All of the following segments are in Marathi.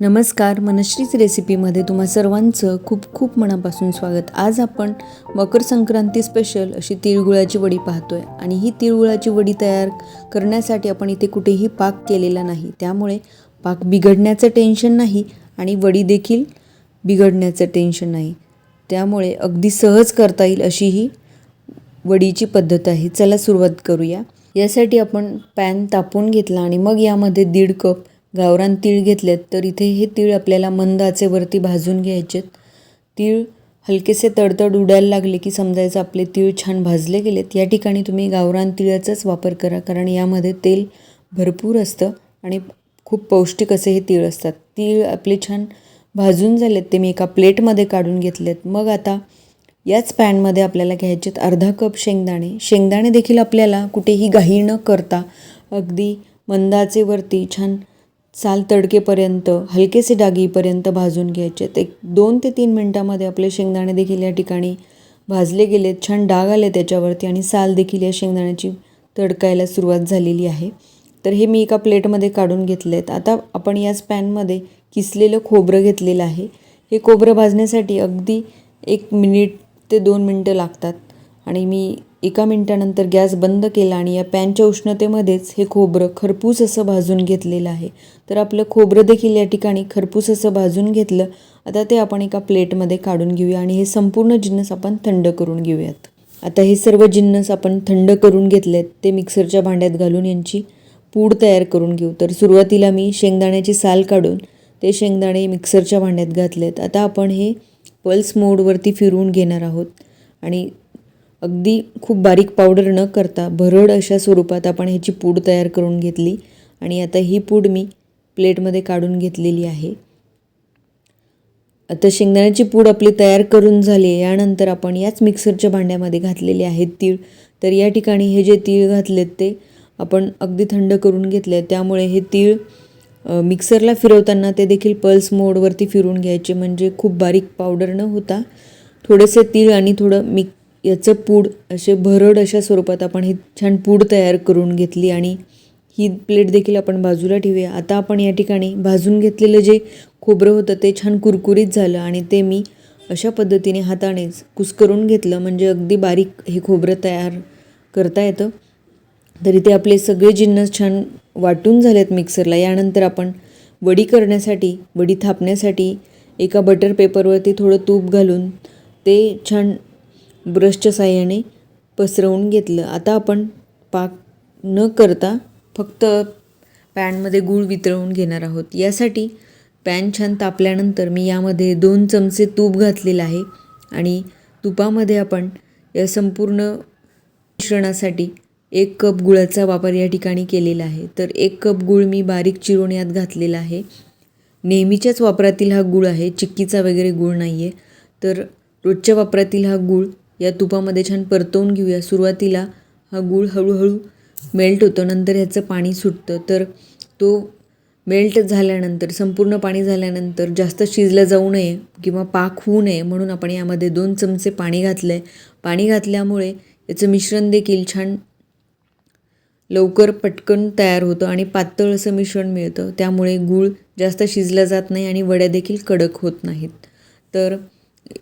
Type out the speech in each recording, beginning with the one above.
नमस्कार मनश्रीच रेसिपीमध्ये तुम्हा सर्वांचं खूप खूप मनापासून स्वागत. आज आपण मकर संक्रांती स्पेशल अशी तिळगुळाची वडी पाहतोय आणि ही तिळगुळाची वडी तयार करण्यासाठी आपण इथे कुठेही पाक केलेला नाही. त्यामुळे पाक बिघडण्याचं टेन्शन नाही आणि वडी देखील बिघडण्याचं टेन्शन नाही. त्यामुळे अगदी सहज करता येईल अशी ही वडीची पद्धत आहे. चला सुरुवात करूया. यासाठी आपण पॅन तापून घेतला आणि मग यामध्ये दीड कप गावरान तीळ घेतलेत तर इथे हे तीळ आपल्याला मंद आचेवरती भाजून घ्यायचेत. तीळ हलकेसे तडतड उडायला लागले की समजायचं आपले तीळ छान भाजले गेलेत. या ठिकाणी तुम्ही गावरान तिळाचाच वापर करा कारण यामध्ये तेल भरपूर असतं आणि खूप पौष्टिक असे हे तीळ असतात. तीळ आपले छान भाजून झालेत ते मी एका प्लेटमध्ये काढून घेतलेत. मग आता याच पॅनमध्ये आपल्याला घ्यायचेत अर्धा कप शेंगदाणे. शेंगदाणे देखील आपल्याला कुठेही घाई न करता अगदी मंदाचेवरती छान साल तडकेपर्यंत हलकेसे डागीपर्यंत भाजून घ्यायचे. एक दोन ते तीन मिनटामध्ये आपले शेंगदाणे देखील या ठिकाणी भाजले गेलेत. छान डाग आले त्याच्यावरती आणि साल देखील या शेंगदाण्याची तडकायला सुरुवात झालेली आहे. तर हे मी एका प्लेटमध्ये काढून घेतले आहेत आता आपण याच पॅनमध्ये किसलेलं खोबरं घेतलेलं आहे. हे खोबरं भाजण्यासाठी अगदी एक मिनिट ते दोन मिनटं लागतात. आणि मी एका मिनटानंतर गॅस बंद केला आणि या पॅनच्या उष्णतेमध्येच हे खोबरं खरपूस असं भाजून घेतलेलं आहे. तर आपलं खोबरं देखील या ठिकाणी खरपूस असं भाजून घेतलं. आता ते आपण एका प्लेटमध्ये काढून घेऊया आणि हे संपूर्ण जिन्नस आपण थंड करून घेऊयात. आता हे सर्व जिन्नस आपण थंड करून घेतलेत. ते मिक्सरच्या भांड्यात घालून यांची पूड तयार करून घेऊ. तर सुरुवातीला मी शेंगदाण्याची साल काढून ते शेंगदाणे मिक्सरच्या भांड्यात घातलेत. आता आपण हे पल्स मोडवरती फिरवून घेणार आहोत. आणि अगदी खूप बारीक पावडर न करता भरड अशा स्वरूपात आपण ह्याची पूड तयार करून घेतली. आणि आता ही पूड मी प्लेटमध्ये काढून घेतलेली आहे. आता शेंगदाण्याची पूड आपली तयार करून झाली आहे. यानंतर आपण याच मिक्सरच्या भांड्यामध्ये घातलेले आहेत तीळ. तर या ठिकाणी हे जे तीळ घातलेत ते आपण अगदी थंड करून घेतले त्यामुळे हे तीळ मिक्सरला फिरवताना ते देखील पल्स मोडवरती फिरून घ्यायचे. म्हणजे खूप बारीक पावडर न होता थोडेसे तीळ आणि थोडं मिक याचं पूड असे भरड अशा स्वरूपात आपण ही छान पूड तयार करून घेतली आणि ही प्लेट देखील आपण बाजूला ठेवूया. आता आपण या ठिकाणी भाजून घेतलेलं जे खोबरं होतं ते छान कुरकुरीत झालं आणि ते मी अशा पद्धतीने हातानेच कुस्करून घेतलं. म्हणजे अगदी बारीक हे खोबरं तयार करता येतं. तर इथे आपले सगळे जिन्नस छान वाटून झालेत मिक्सरला. यानंतर आपण वडी करण्यासाठी वडी थापण्यासाठी एका बटर पेपरवरती थोडं तूप घालून ते छान ब्रशच्या साह्याने पसरवून घेतलं. आता आपण पाक न करता फक्त पॅनमध्ये गूळ वितळवून घेणार आहोत. यासाठी पॅन छान तापल्यानंतर मी यामध्ये दोन चमचे तूप घातलेलं आहे आणि तुपामध्ये आपण या संपूर्ण मिश्रणासाठी एक कप गुळाचा वापर या ठिकाणी केलेला आहे. तर एक कप गूळ मी बारीक चिरून यात घातलेला आहे. नेहमीच्याच वापरातील हा गूळ आहे. चिक्कीचा वगैरे गूळ नाही आहे तर रोजच्या वापरातील हा गूळ या तुपामध्ये छान परतवून घेऊया. सुरुवातीला हा गूळ हळूहळू मेल्ट होतो. नंतर ह्याचं पाणी सुटतं. तर तो मेल्ट झाल्यानंतर संपूर्ण पाणी झाल्यानंतर जास्त शिजलं जाऊ नये किंवा पाक होऊ नये म्हणून आपण यामध्ये दोन चमचे पाणी घातलं आहे पाणी घातल्यामुळे याचं मिश्रण देखील छान लवकर पटकन तयार होतं आणि पातळ असं मिश्रण मिळतं. त्यामुळे गूळ जास्त शिजला जात नाही आणि वड्या देखील कडक होत नाहीत. तर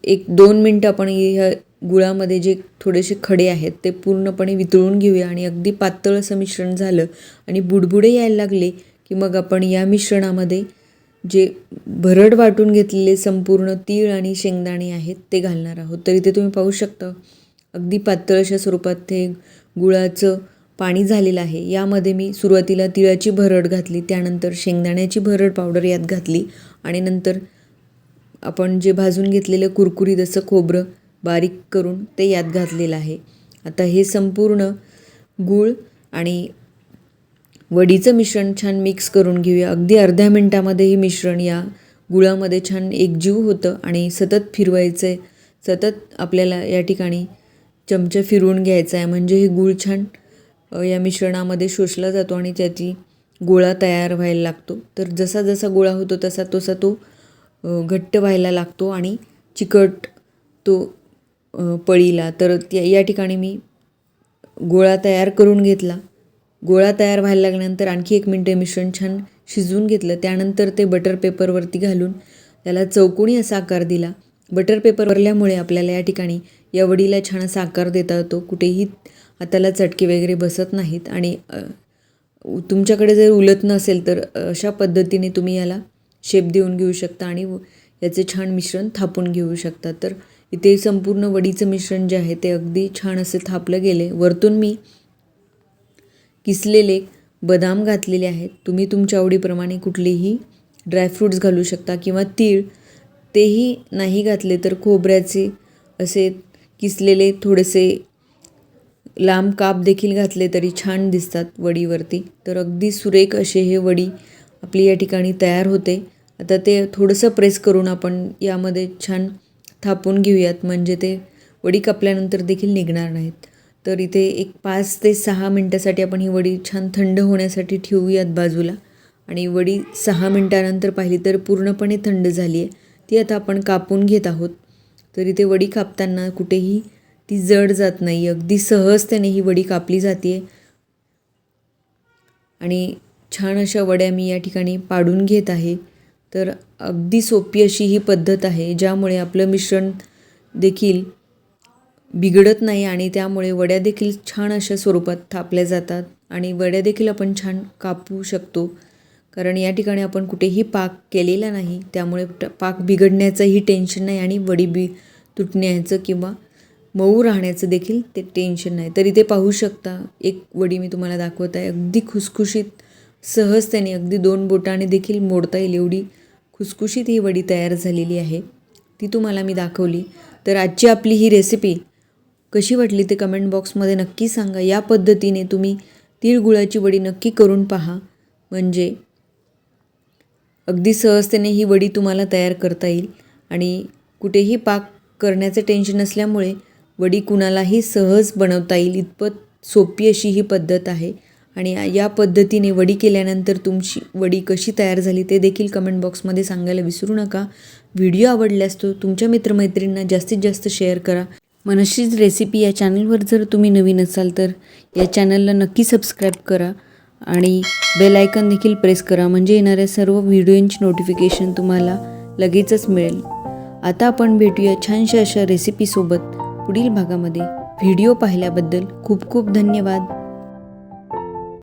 एक दोन मिनटं आपण ह्या गुळामध्ये जे थोडेसे खडे आहेत ते पूर्णपणे वितळून घेऊया आणि अगदी पातळ असं मिश्रण झालं आणि बुडबुडे यायला लागले की मग आपण या मिश्रणामध्ये जे भरड वाटून घेतलेले संपूर्ण तीळ आणि शेंगदाणे आहेत ते घालणार आहोत. तर इथे तुम्ही पाहू शकता अगदी पातळ अशा स्वरूपात ते गुळाचं पाणी झालेलं आहे. यामध्ये मी सुरुवातीला तिळाची भरड घातली त्यानंतर शेंगदाण्याची भरड पावडर यात घातली आणि नंतर आपण जे भाजून घेतलेलं कुरकुरीत असं खोबरं बारीक करून ते यात घातलेलं आहे. आता हे संपूर्ण गूळ आणि वडीचं मिश्रण छान मिक्स करून घेऊया. अगदी अर्ध्या मिनटामध्ये हे मिश्रण या गुळामध्ये छान एकजीव होतं आणि सतत फिरवायचं आहे सतत आपल्याला या ठिकाणी चमचा फिरवून घ्यायचा आहे म्हणजे हे गूळ छान या मिश्रणामध्ये शोषला जातो आणि त्याची गोळा तयार व्हायला लागतो. तर जसा जसा गोळा होतो तसा तसा तो घट्ट व्हायला लागतो आणि चिकट तो पळीला तर त्या या ठिकाणी मी गोळा तयार करून घेतला. गोळा तयार व्हायला लागल्यानंतर आणखी एक मिनटं मिश्रण छान शिजवून घेतलं. त्यानंतर ते बटर पेपरवरती घालून त्याला चौकोनी असा आकार दिला. बटर पेपर भरल्यामुळे आपल्याला या ठिकाणी या वडीला छान असा आकार देता येतो. कुठेही हाताला चटके वगैरे बसत नाहीत आणि तुमच्याकडे जर उलत नसेल तर अशा पद्धतीने तुम्ही याला शेप देऊन घेऊ शकता आणि व- याचे छान मिश्रण थापून घेऊ शकता. तर इथे संपूर्ण वडीचं मिश्रण जे आहे ते अगदी छान असे थापलं गेले. वरतून मी किसलेले बदाम घातलेले आहेत. तुम्ही तुमच्या आवडीप्रमाणे कुठलेही ड्रायफ्रूट्स घालू शकता किंवा तीळ तेही नाही घातले तर खोबऱ्याचे असे किसलेले थोडेसे लांब काप देखील घातले तरी छान दिसतात वडीवरती. तर अगदी सुरेख असे हे वडी आपली या ठिकाणी तयार होते. आता ते थोडंसं प्रेस करून आपण यामध्ये छान थापून घेऊयात. म्हणजे ते वडी कापल्यानंतर देखील निघणार नाहीत. तर इथे एक पाच ते सहा मिनटासाठी आपण ही वडी छान थंड होण्यासाठी ठेवूयात बाजूला. आणि वडी सहा मिनटानंतर पाहिली तर पूर्णपणे थंड झाली आहे ती आता आपण कापून घेत आहोत. तर इथे वडी कापताना कुठेही ती जड जात नाही. अगदी सहजतेने ही वडी कापली जाते आणि छान अशा वड्या मी या ठिकाणी पाडून घेत आहे. तर अगदी सोपी अशी ही पद्धत आहे ज्यामुळे आपलं मिश्रण देखील बिघडत नाही आणि त्यामुळे वड्या देखील छान अशा स्वरूपात थापल्या जातात आणि वड्या देखील आपण छान कापू शकतो. कारण या ठिकाणी आपण कुठेही पाक केलेला नाही त्यामुळे पाक बिघडण्याचंही टेन्शन नाही आणि वडी बी तुटण्याचं किंवा मऊ राहण्याचं देखील ते टेन्शन नाही. तर इथे पाहू शकता एक वडी मी तुम्हाला दाखवत आहे. अगदी खुसखुशीत सहजतेने अगदी दोन बोटाने देखील मोडता येईल एवढी खुसखुशीत ही वडी तयार झालेली आहे. ती तुम्हाला मी दाखवली. तर आजची आपली ही रेसिपी कशी वाटली ते कमेंट बॉक्समध्ये नक्की सांगा. या पद्धतीने तुम्ही तिळगुळाची वडी नक्की करून पहा. म्हणजे अगदी सहजतेने ही वडी तुम्हाला तयार करता येईल. आणि कुठेही पाक करण्याचं टेन्शन असल्यामुळे वडी कुणालाही सहज बनवता येईल. इतपत सोपी अशी ही पद्धत आहे. आणि या पद्धतीने वडी केल्यानंतर तुमची वडी कशी तयार झाली ते देखील कमेंट बॉक्समध्ये सांगायला विसरू नका. व्हिडिओ आवडल्यास तो तुमच्या मित्रमैत्रींना जास्तीत जास्त शेअर करा. मनशीच रेसिपी या चॅनलवर जर तुम्ही नवीन असाल तर या चॅनलला नक्की सबस्क्राईब करा आणि बेल आयकन देखील प्रेस करा. म्हणजे येणाऱ्या सर्व व्हिडिओंची नोटिफिकेशन तुम्हाला लगेचच मिळेल. आता आपण भेटूया छानशा अशा रेसिपीसोबत पुढील भागामध्ये. व्हिडिओ पाहिल्याबद्दल खूप खूप धन्यवाद.